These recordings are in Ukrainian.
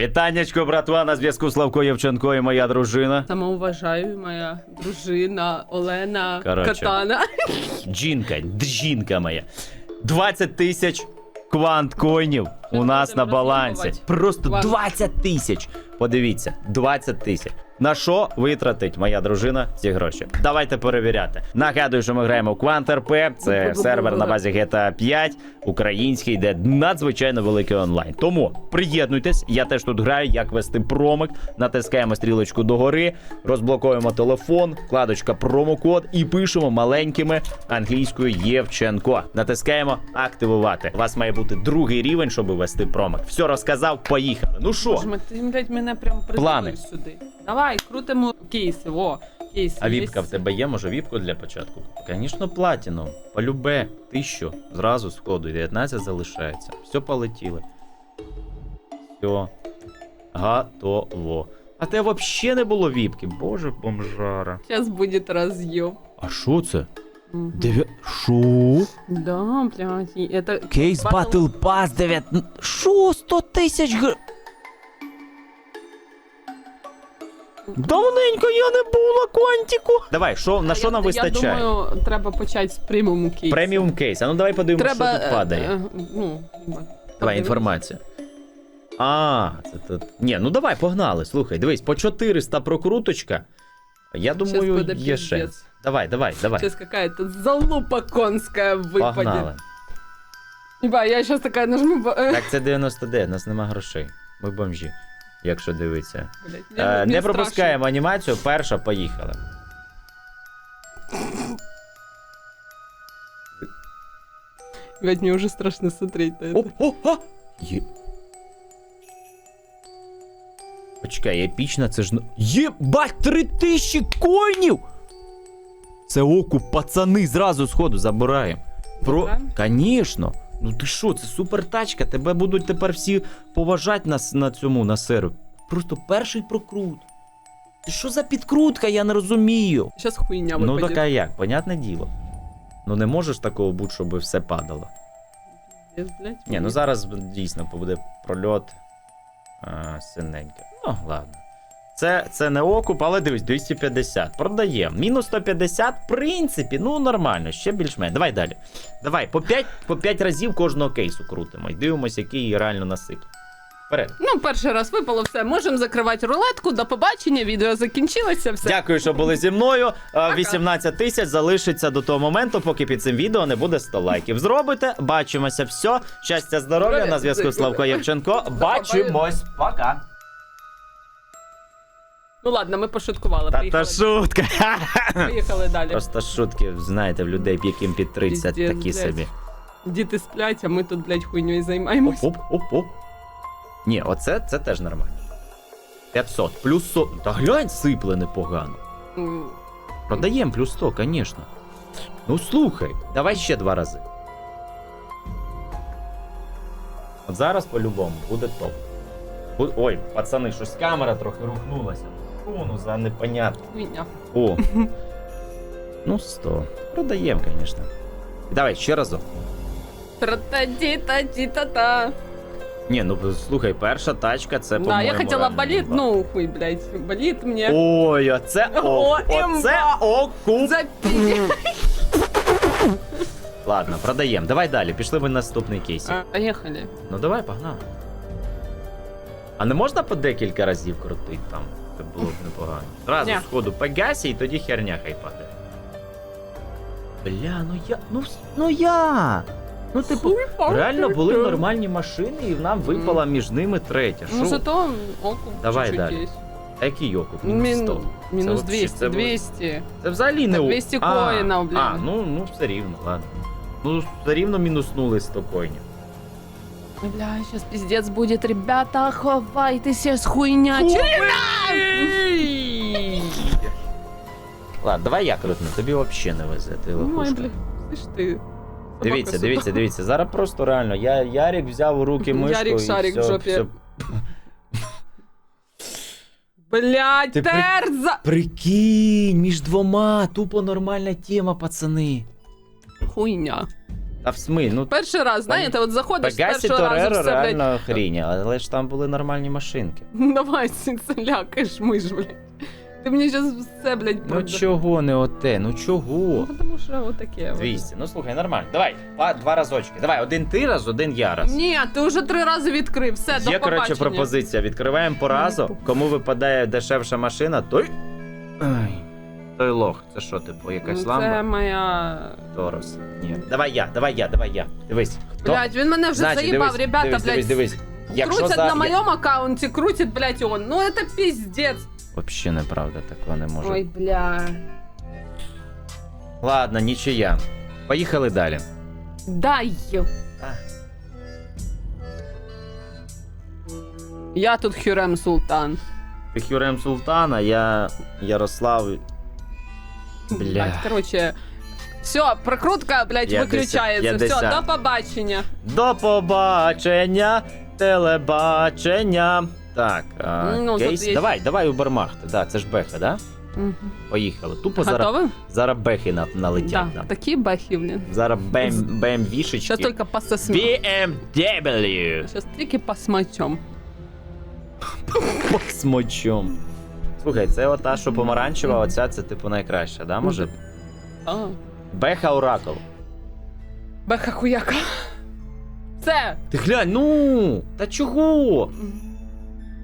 Вітаннячко, братва, на зв'язку Славко Євченко і моя дружина. Самоуважаю, моя дружина Олена Короче. Катана. Жінка, жінка моя. 20 тисяч квант-коїнів у нас на будемо балансі. Просто Квант. 20 тисяч. Подивіться, 20 тисяч. На що витратить моя дружина ці гроші? Давайте перевіряти. Нагадую, що ми граємо в Quant RP. Це сервер на базі GTA 5, український, де надзвичайно великий онлайн. Тому приєднуйтесь, я теж тут граю, як вести промик. Натискаємо стрілочку догори, розблокуємо телефон, вкладочка промокод і пишемо маленькими англійською Євченко. Натискаємо активувати. У вас має бути другий рівень, щоб вести промик. Все розказав, поїхали. Ну що? Ти, блядь, мене прям Плани. сюди. Давай, крутимо кейси, о, кейси. А віпка в тебе є? Може віпку для початку? Звісно, платіну. Полюбе. Тисячу. Зразу сходу. 19 залишається. Все полетіли. Все. Готово. А те взагалі не було віпки. Боже, бомжара. Зараз буде роз'єм. А що це? Дев'я... Шо? Да, блядь, это... Кейс Battle Pass 9... Шо? 100 тисяч гр... Давненько я не був на квантіку. Давай, що, на що нам вистачає? Я думаю, треба почати з преміум кейсу. Преміум кейс. А ну давай подивимося, Треба, що тут падає. е, е, ну, Давай інформація. А, це тут. Ні, ну давай, погнали. Слухай, дивись, по 400 прокруточка. Я думаю, є шанс. Давай, давай, давай. Сейчас какая-то залупа конская выпадет. Погнали. Еба, я сейчас такая нажму... э, Так, це 99, у нас нема грошей. Ми бомжі, якщо дивитися. Е, не пропускаємо анімацію, перша, поїхали. Блядь, мне уже страшно смотреть на это. О, о, о! Є... Почекай, епічна, це ж... ну- Єбать, три тисячі коїнів! Це окуп, пацани, зразу сходу забираємо. Про... Забираємо? Ну ти що, це супер тачка, тебе будуть тепер всі поважати на, на цьому, на серві. Просто перший прокрут. Ти що за підкрутка, я не розумію. Сейчас хуйня Ну така як, понятне діло. Ну не можеш такого бути, щоб все падало. Блядь, Ні, ну зараз дійсно буде прольот а, синеньке. Ну, ладно. Це, це не окуп, але дивись, 250. Продаємо. Мінус 150, в принципі, ну нормально, ще більш-менш. Давай далі. Давай, по 5, по 5 разів кожного кейсу крутимо і дивимося, який її реально насик. Вперед. Ну, перший раз випало все. Можемо закривати рулетку. До побачення. Відео закінчилося. Все. Дякую, що були зі мною. 18 тисяч залишиться до того моменту, поки під цим відео не буде 100 лайків. Зробите, бачимося. Все. Щастя, здоров'я. Здоров'я. На зв'язку Славко Євченко. Бачимось. Пока. Ну ладно, ми пошуткували. Та Поїхали, та шутка. Поїхали далі. Просто шутки, знаєте, в людей, яким під 30 Піздець, такі блядь. собі. Діти сплять, а ми тут, блядь, хуйньою займаємось. Оп, оп, оп. Ні, оце це теж нормально. 500, плюс 100. Та глянь, сипле непогано. М, Продаємо плюс 100, звісно. Ну слухай, давай ще два рази. От зараз по-любому буде топ. Бу- Ой, пацани, щось камера трохи рухнулася. Ну за непонятно. Хуйня. О. Ну, 100. Продаємо, звісно. Давай ще разок. Тра-та-ді-та-ді-та-та. Ні, ну слухай, перша тачка це по-моєму, я хотела реально болит, ну хуй, блядь, болит мне. Ой, оце О, оце окуп. Ладно, продаємо. Давай далі. Пішли в наступний кейс. Поехали. Ну давай, погнали. А не можна по декілька разів крутити там? Це було б непогано. Зразу Ні. сходу по гасі і тоді херня хай падає. Бля, ну я. Ну, вс- ну я. Ну, типу, Хуй реально були нормальні машини, і нам випала між ними третя. Ну зато окуп Давай чуть-чуть далі. есть. Який окуп? Мінус Мин- 100. Минус Це 200, вообще- це ви- 200. Це взагалі не Та о- 200 А, коїнів, блін. А, ну, ну все рівно, ладно. Ну, все рівно мінуснули 100 коїнів. Бля, сейчас пиздец будет, ребята, ховайтесь с хуйня. Ладно, давай я крутну, тобі взагалі не везе, ти Ой, лохушка. блин, слышь ты. Дивіться, Собака дивіться, дивіться. Зараз просто реально. Я, Ярік взяв у руки мишку Ярік і шарик в жопі. все. Блядь, Ти при- терза! Прикинь, між двома, тупо нормальна тема, пацани. Хуйня. Та в смислі, ну Перший раз, знаєте, от заходиш з Пегасі першого разу Тореро все, блядь. реально хрінь, але ж там були нормальні машинки. Давай, синцеляка, ми ж, блядь. Ти мені зараз все, блядь, Ну продаш. чого не оте? Ну чого? Ну, тому що отаке. от. 200. Ну слухай, нормально. Давай, два, два разочки. Давай, один ти раз, один я раз. Ні, ти вже три рази відкрив. Все, до Є, коротше, пропозиція. Відкриваємо по разу. Кому випадає дешевша машина, той. Ай, той лох. Це що, типу, якась Ну, ламба? Це моя... Торос. Ні. Давай я, давай я, давай я. Дивись. Хто? Блядь, він мене вже Значить, заїбав, дивись, ребята, дивись, блядь. Дивись, дивись. Якщо крутять за... на моєму аккаунті, крутить, блядь, он. Ну, это пиздец. Взагалі неправда, такого не може. Ой, бля. Ладно, нічия. Поїхали далі. Дай. Я тут Хюрем Султан. Ти Хюрем Султана, я Ярослав. Бля. Блядь, короче. Все, прокрутка, блядь, Я виключається. я Все, до побачення. До побачення, телебачення. Так, а, Ну, тут кейс. є- Давай, давай у Бармахта. Да, це ж беха, да? Поїхали. Тупо зараз, Готовы? зараз бехи на, налетять Да, нам. такі бахи, блін. Зараз бем, бем вішечки. Сейчас только пососмем. BMW Сейчас тільки посмачем. з мочом. Слухай, це ота, що помаранчева, оця це типу найкраща, да? Може? А, Беха Оракл. Беха хуяка. Все. Ти глянь, ну! Та чого?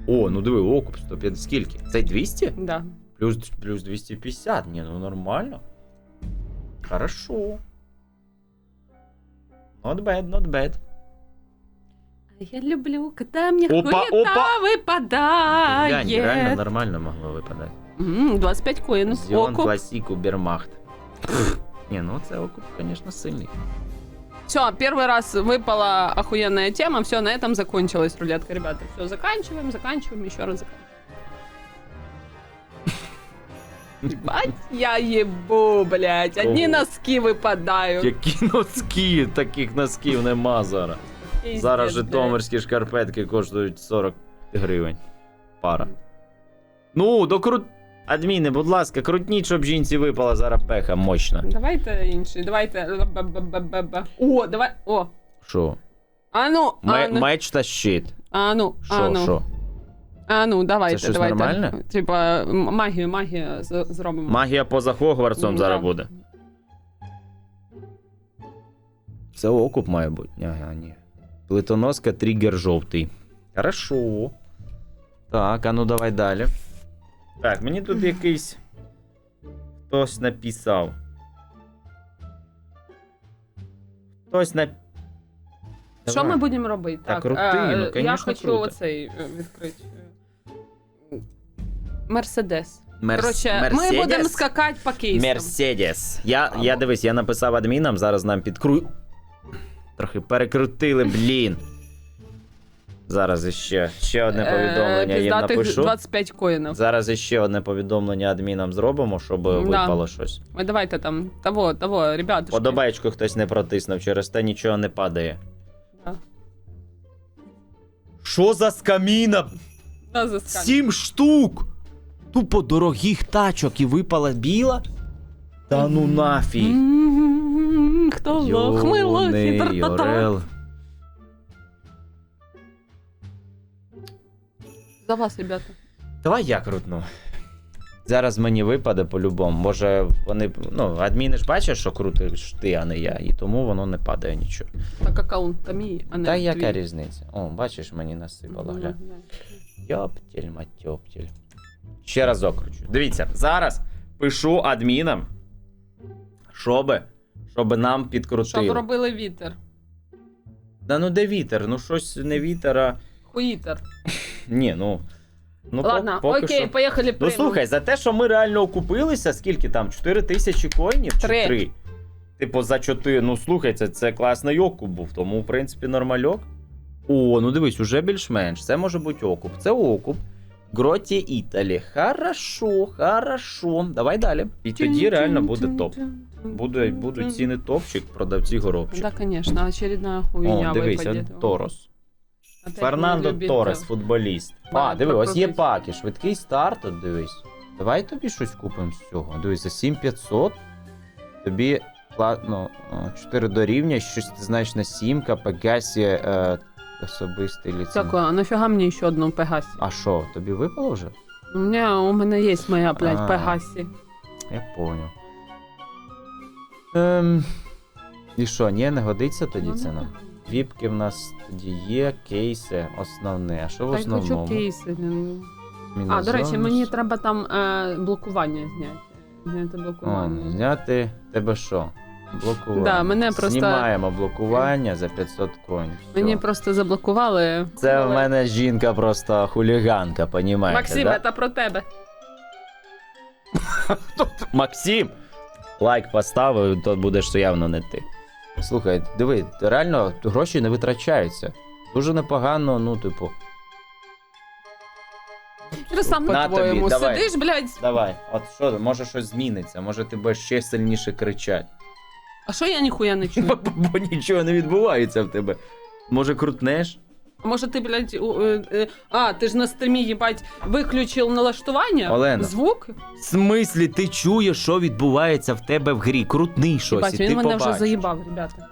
О, ну диви, окуп 150. Скільки? Це 200? Да. Плюс, плюс 250. Ні, ну нормально. Хорошо. Not bad, not bad. Я люблю, когда мне Опа, хуета опа. выпадает. Глянь, реально нормально могло випадати. М, 25 коїнів. Зіон Окуп. Класік Убермахт. Ні, ну це окуп, звісно, сильний. Все, первый раз выпала охуенная тема. Все, на этом закончилась рулетка, ребята. Все, заканчиваем, заканчиваем, еще раз заканчиваем. Ебать, я ебу, блядь. Одни Кого? носки выпадают. Які носки, таких носків нема зараз. Зараз блядь. житомирські шкарпетки коштують 40 гривень. Пара. Ну, докрут. Адміни, будь ласка, крутніть, щоб жінці випала зараз пеха мощна. Давайте інший, давайте. Б-б-б-б-б. О, давай. О. Що? А ну, Ме- ну, Меч та щит. а ну, Що, ну. що? А ну, давайте, Це щось давайте. нормальне? Типа, м- магію, магію з- зробимо. Магія поза Хогвартсом Да. зараз буде. Це окуп має бути. Ага, ні. Плитоноска тригер жовтий. Хорошо. Так, а ну давай далі. Так, мені тут якийсь. Хтось написав. Хтось на. Що ми будемо робити? Та Так, крути, е, ну, я хочу круто. оцей е, відкрити. Мерседес. Мерс- Коротше, ми Мерседес? будемо скакати по кейсам. Мерседес. Я, я дивись, я написав адмінам, зараз нам підкру. Трохи перекрутили, блін. Зараз іще. Ще одне повідомлення Е, їм напишу. 25 коїнів. Зараз іще одне повідомлення адмінам зробимо, щоб випало щось. Ой, давайте там, того, того, ребята. Подобаєчку хтось не протиснув, через те нічого не падає. Да. Що за скаміна? Да, заскань. Сім штук! Тупо дорогих тачок і випала біла? Та ну нафіг. Хто лох, ми лохи, орел. За вас, ребята. Давай я крутну. Зараз мені випаде по-любому. Може, вони. Ну, адміни ж бачать, що крутиш ти, а не я, і тому воно не падає нічого. Так аккаунт там мій, а не Та яка різниця? О, бачиш, мені насипало, Ну, гля. Тьоптіль, матьоптіль. Ще раз окручу. Дивіться, зараз пишу адмінам, щоби, щоби нам підкрутили. Щоб робили вітер. Да ну де вітер? Ну щось не вітер, а... Хуїтер. Ні, ну. Ну, Ладно, поки окей, що. поїхали Ну слухай, за те, що ми реально окупилися, скільки там? 4 тисячі коїнів чи Три. 3? Типу, за 4. Ну слухай, це, це класний окуп був, тому в принципі нормальок. О, ну дивись, уже більш-менш. Це може бути окуп. Це окуп. Гроті Італі. Хорошо, хорошо. Давай далі. І тоді реально буде топ. Буде, будуть ціни топчик, продавці горобчик. Да, конечно, очередная хуйня О, дивись, випаде. Торос. Опять Фернандо. Торес, футболіст. А, диви, ось є паки, швидкий старт, от дивись. Давай тобі щось купимо з цього. Дивись, за 7500 тобі Ладно, 4 дорівнює, шестизначна сімка, Пегасі, е, особистий ліценз. Так, а нафіга мені ще одну Пегасі? А що, тобі випало вже? У мене, у мене є моя, блядь, А. Пегасі. Я понял. Ем, і що, ні, не годиться тоді Ну, це нам? Віпки в нас тоді є, кейси основне. А що в Та хочу основному? кейси. блін. А, до речі, мені треба там е, блокування зняти. Зняти О, блокування. зняти тебе що? Блокування. Да, мене просто- Знімаємо блокування за 500 конь. Мені Всьо. просто заблокували. Це в мене жінка просто хуліганка, понімаєте, Максим, да? це про тебе. Максим! Лайк поставив, то будеш явно не ти. Слухай, диви, реально гроші не витрачаються. Дуже непогано, ну, типу. Ти сам На по-твоєму давай. сидиш, блядь. Давай, от що, може щось зміниться, може ти будеш ще сильніше кричати. А що я ніхуя не чую? Бо нічого не відбувається в тебе. Може крутнеш? Може ти, блядь, у- е, е, а, ти ж на стрімі, їбать, виключив налаштування? Олена. Звук? В смислі, ти чуєш, що відбувається в тебе в грі? Крутний щось, Їбать, і він ти мене побачиш. вже заїбав, ребята.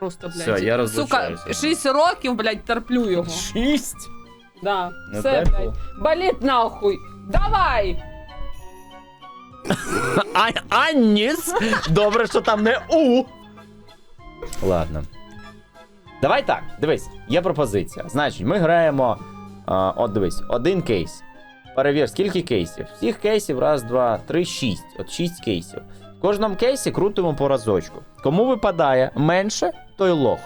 Просто, блядь. Все, я Сука, розлучаюся. 6 років, блядь, терплю його. Шість? Да. Не Все, тепло? блядь. Болить нахуй. Давай! А, Аніс! Добре, що там не У. Ладно. Давай так, дивись, є пропозиція. Значить, ми граємо. А, от дивись, один кейс. Перевір, скільки кейсів? Всіх кейсів, раз, два, три, шість. От шість кейсів. В кожному кейсі крутимо по разочку. Кому випадає менше, той лох.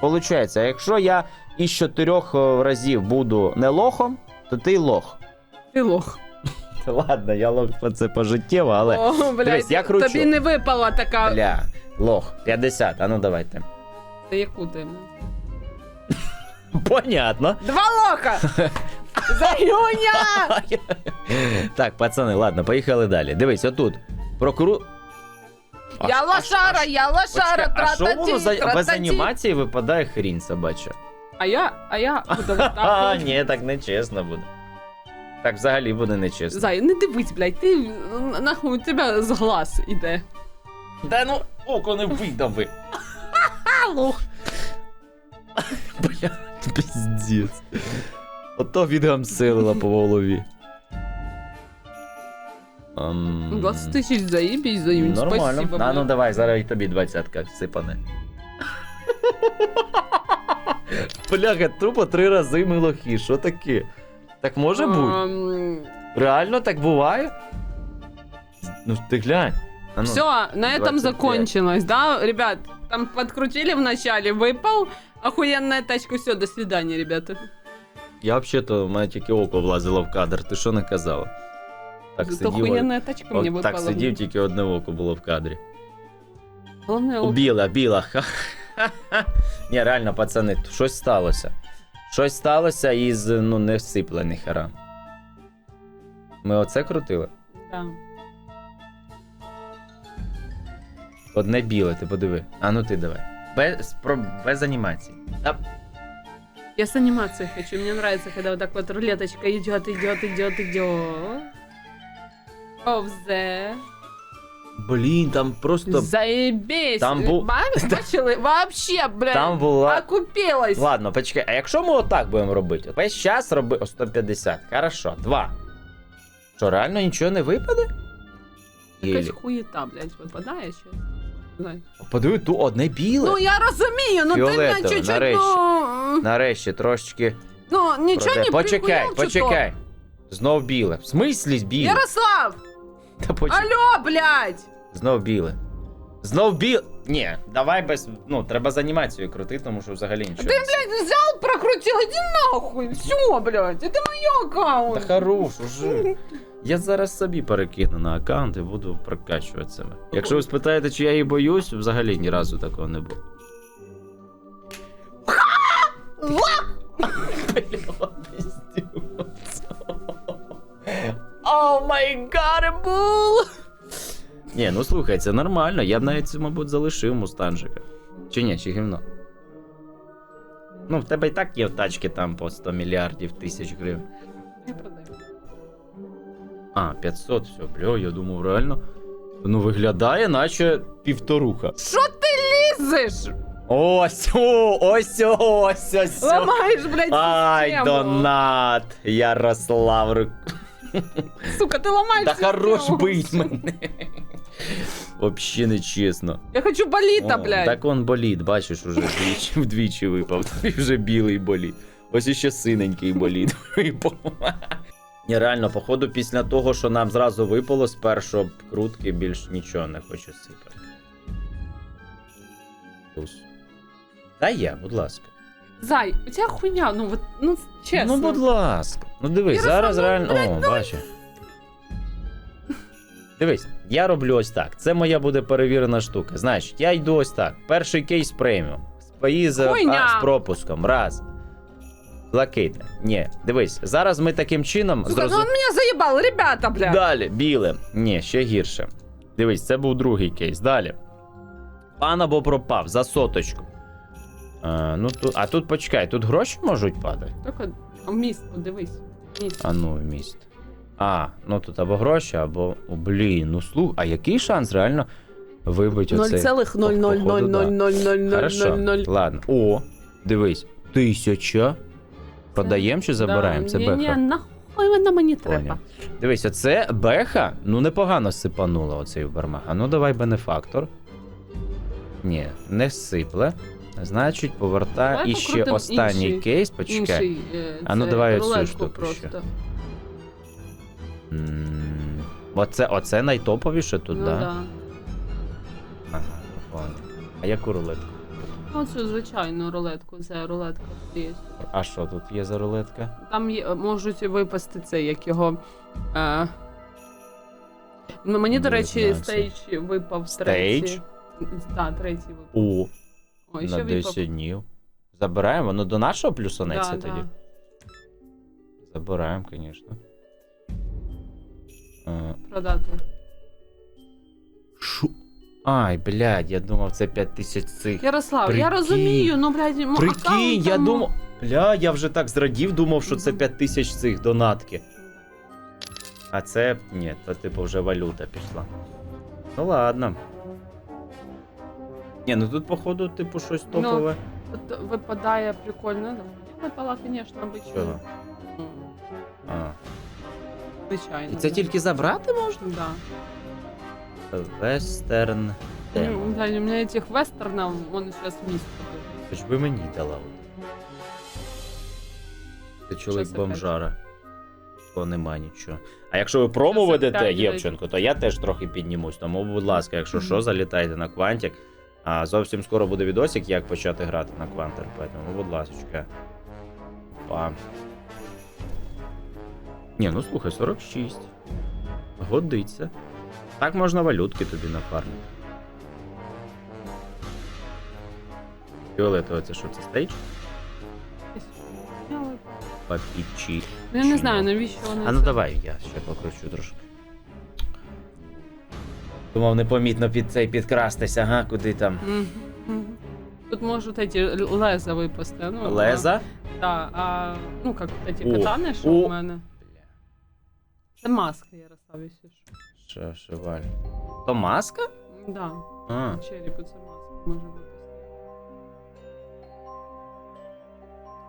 Получається, якщо я із чотирьох е, разів буду не лохом, то ти лох. Ти лох. Ладно, я лох це пожиттєво, але. О, блядь, Дивись, я кручу. тобі не випала така. Бля, лох, 50, а ну давайте. Та яку ти? Понятно. Два лоха! Заюня! так, пацани, ладно, поїхали далі. Дивись, отут. Прокру. А- Я а- лошара, я лошара, Почекай, А що воно за без трататі. анімації випадає хрінь собача? А я, а я буду А, ні, так не чесно буде. Так взагалі буде нечесно. Зай, не дивись, блядь, ти нахуй у тебе з глаз іде. Да ну, око не видави. Лох. Бля, піздець. Ото відгамселила по голові. Ам, 20 тисяч заїбій, заюнь, Нормально. спасибо. А ну блядь. давай, зараз і тобі двадцятка сипане. Бляха, тупо три рази ми лохи. Що таке? Так може бути? Ам, Реально так буває? Ну ти глянь. А ну. Все, на этом 25. закончилось, да, ребят? Там подкрутили в начале, выпал. Охуенная тачка, все, до свидания, ребята. Я взагалі-то, у мене тільки око влазило в кадр. Ти що не казала? Так Зато сидів, охуенная тачка от мне выпала. так сидів, тільки одне око було в кадрі. Главное, О. Біла, біла. Ха-ха-ха. Ні, реально, пацани, щось сталося. Щось сталося із ну, не всиплених хера. Ми оце крутили? Да. Одне біле, ти подиви. А ну ти давай. Без, про, без анімації. Та, Я с анимацией хочу. Мне нравится, когда вот так вот рулеточка идет, идет, идет, идет. Овзе. блін, там просто. Заебись. Там бу- Бачили? Вообще, блядь. Там була. Окупилась. Ладно, почекай, а якщо ми отак будемо робити? Весь час роби. О, 150. Хорошо, два. Що, реально нічого не випаде? Якась хуєта, блядь, випадає щось. Подиви, ту одне біле. Ну я розумію, ну ти Фіолетове, чуть-чуть, нарешті. ну... Нарешті трошки. Ну, нічого проде- не Почекай, чи почекай. Знов біле. В смислі то? біле? Ярослав! Та почекай. Алло, блядь! Знов біле. Знов біле. Ні, давай без. Ну, треба з анімацією крутити, тому що взагалі нічого. Ти, блядь, взял, прокрутил, иди нахуй! Все, блядь, это мой аккаунт! Та хорош, уже. Я зараз собі перекину на аккаунт і буду прокачувати себе. Якщо ви спитаєте, чи я її боюсь, взагалі ні разу такого не було. О май бул! Ні, ну слухай, це нормально. Я б навіть, мабуть, залишив мустанжика. Чи ні, чи гівно? Ну, в тебе і так є тачки там по 100 мільярдів тисяч гривень. Я продаю. А, 500, все, бля, я думав, реально. Ну, виглядає, наче півторуха. Що ти лізеш? Ось, о, ось, ось, ось. Ламаєш, блядь, Ай, систему. донат. Ярослав. Ру- Сука, ти ламаєш Та систему. хорош бить мене. Вообще не чесно. Я хочу боліта, О, блядь. Так он боліт, бачиш, уже вдвічі, вдвічі випав. Тобі вже білий боліт. Ось іще синенький боліт випав. Ні, реально, походу, після того, що нам зразу випало з першого крутки, більш нічого не хочу сипати. Плюс. Та є, будь ласка. Зай, у тебе хуйня, ну вот, ну чесно. Ну, будь ласка. Ну дивись, Ярослав, зараз ну, реально. О, бачиш. Дивись, я роблю ось так. Це моя буде перевірена штука. Значить, я йду ось так. Перший кейс преміум. З, Хуйня. а, з пропуском. Раз. Блакитне. Ні, дивись, зараз ми таким чином Сука, ну зрозум- он меня заебал, ребята, блядь. Далі, біле. Ні, ще гірше. Дивись, це був другий кейс. Далі. Пан або пропав за соточку. А, ну, тут, а тут почекай, тут гроші можуть падати. Тільки в міст подивись. Міст. А ну, міст. А, ну тут або гроші, або. О, блін, ну слух, а який шанс реально вибити оцей? Хорошо, 0,0000000. ладно. О, дивись, тисяча. Продаємо чи забираємо? Це Ні, беха. ні, нахуй вона мені треба. Поняв. Дивись, оце беха, ну непогано сипанула оцей бармах. А ну давай бенефактор. Ні, не сипле. Значить, повертай. Давай І ще покрутим останній інший- кейс, почекай. Інший, е, А ну, це, давай оцю рулетку штуку просто. ще. М, Оце, оце найтоповіше тут, ну, да? да. Ага, понял. А яку рулетку? Ну, цю звичайну рулетку, це рулетка є. А що тут є за рулетка? Там є, можуть випасти це, як його. Е... Ну, мені, до речі, знаю, це. стейдж випав Стейдж? третій. Так, третій випав. О, О, на ще 10 днів. Забираємо? Ну до нашого плюсонеться Да, тоді. да. Забираємо, звісно. Е, Продати. Шо? Ай, блядь, я думав, це 5 тисяч цих. Ярослав, я Прикинь. розумію, ну, блядь, мо- Прикинь, я думав. Бля, я вже так зрадів, думав, що це Мгм. 5 тисяч цих донатки. А це. Ні, то типу вже валюта пішла. Ну ладно. Ні, ну тут, походу, типу, щось Ну, топове. От випадає прикольно. Ну, Випала, звісно. Чого? Ну, А. Звичайно. І це да. тільки забрати можна? Да. Вестерн. Ну, блядь, у меня этих вестернов, он сейчас мисс. Хоч би мені дала. Ти чоловік бомжара. То нема нічого. А якщо ви промо ведете, опять Євченко, то я теж трохи піднімусь. Тому, будь ласка, якщо що, Мгм. залітайте на квантик. А зовсім скоро буде відосик, як почати грати на квантер. Тому, будь ласка. Па. Ні, ну слухай, 46. Годиться. Так можна валютки тобі нафармити. Фіолетово, це що, це стейдж? Папічі. Ну, я не знаю, навіщо вони. А ну це- давай, я ще покручу трошки. Думав, непомітно під цей підкрастися, ага, куди там. Мгм, мгм. Тут можуть эти л- леза випасти. Ну, Леза? А, да, а, ну, как вот эти О, катани, що о. у мене. Це маска, Ярослав, якщо що. Що, що, Валь? То маска? Да, А, черепу це маска може випасти.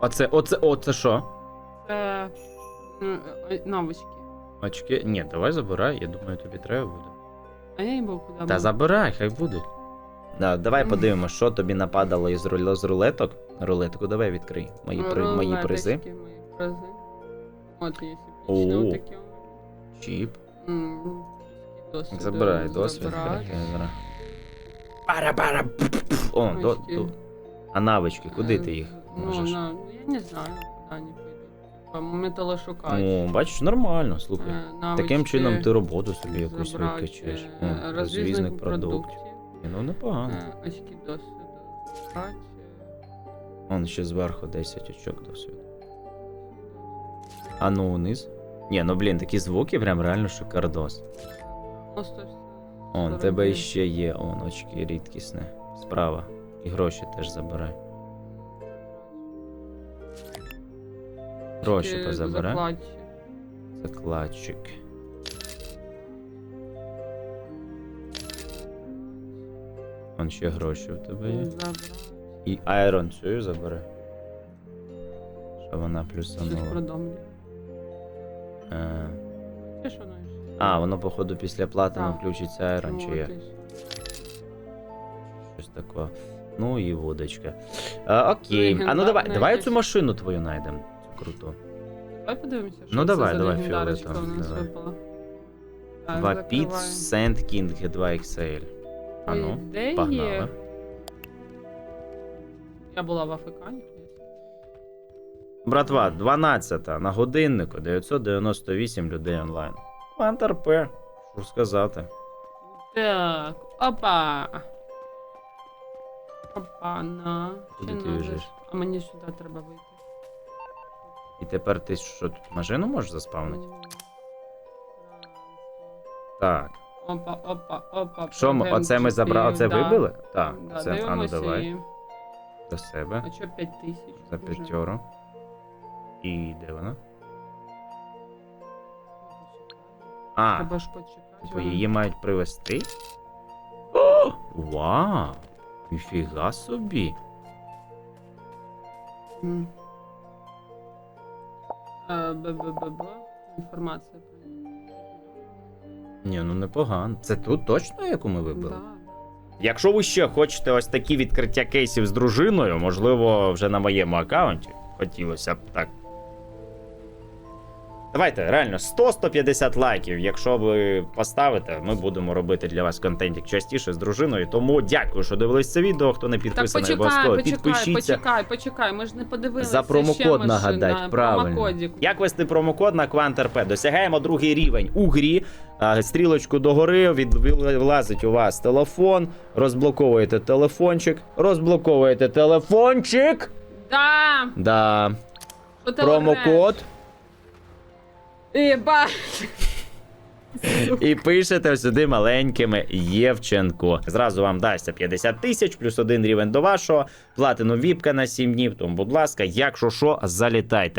оце, оце, оце що? Це м, е, навички. Очки? Ні, давай забирай, я думаю, тобі треба буде. А я їбав куди. Та забирай, хай будуть. Да, давай Мгм. подивимося, що тобі нападало із, руль- з рулеток. Рулетку давай відкрий. Мої, при, мої призи. Мої призи. От є О. епічні отакі. Чіп. М, досвід, Забирай досвід. забирай. Пара-пара. пф-пф. О, до, Навички. до. А навички, куди ти їх Ну, можеш? на, я не знаю, куди вони підуть. Типа металошукач. О, бачиш, нормально, слухай. Е, Таким чином ти роботу собі якусь забрати, викачаєш. е, О, розвізник продуктів. продуктів. Ну, непогано. Е, Очки досвіду. забрати, Он ще зверху 10 очок досвіду. А ну униз. Ні, ну блін, такі звуки прям реально шикардос. Ну, сто- Он, тебе ще є, он, очки рідкісне. Справа. І гроші теж забирай. Гроші позабирай. закладчик. Закладчик. Вон ще гроші в тебе є. Забрать. І Айрон цю забери. Що вона Щось плюсанула. про дом. Е, Чи що ще? А, воно, походу, після платину Так. включиться Айрон, чи Ну, отлично. Щось таке. Ну і водочка. А, окей. А ну Легендарна давай, давай якась. цю машину твою знайдемо. Цю круту. Давай подивимося, що Ну, це давай, за давай, легендарочка фіолетово, нас давай. випала. Так, Вапіт закриваємо. Сент Кінг 2 XL. А ну, ідеї, погнали. Я була в Африкані. Братва, 12 на годиннику, 998 людей онлайн. Мантар П. Що сказати. Так, опа. Опа, на. Куди ти біжиш? А мені сюди треба вийти. І тепер ти що тут машину можеш заспавнити? Так. Опа, опа, опа. Що ми, оце ми забрали, оце вибили? Так, Да, це, а ну дивимося давай, і- до себе, А що 5 тисяч? за Вже. п'ятьору. І де вона? А, Треба ж почекати. типу її мають привезти? О, вау! Ніфіга собі. М. Е. Інформація про. Ні, ну непогано. Це тут точно, яку ми вибили? Да. Якщо ви ще хочете ось такі відкриття кейсів з дружиною, можливо, вже на моєму аккаунті. Хотілося б так. Давайте, реально, 100-150 лайків. Якщо ви поставите, ми будемо робити для вас контентик частіше з дружиною. Тому дякую, що дивились це відео. Хто не Так підписаний, почекай, обов'язково почекай, підпишіться. почекай, почекай. Ми ж не подивилися. За промокод нагадать, правильно. Промокодик. Як вести промокод на QuantRP? Досягаємо другий рівень у грі. Стрілочку догори, від, влазить у вас телефон, розблоковуєте телефончик, розблоковуєте телефончик. Да. Да. Що Іба. І пишете сюди маленькими Євченко. Зразу вам дасться 50 тисяч, плюс один рівень до вашого. Платину віпка на 7 днів. Тому, будь ласка, якщо що, залітайте.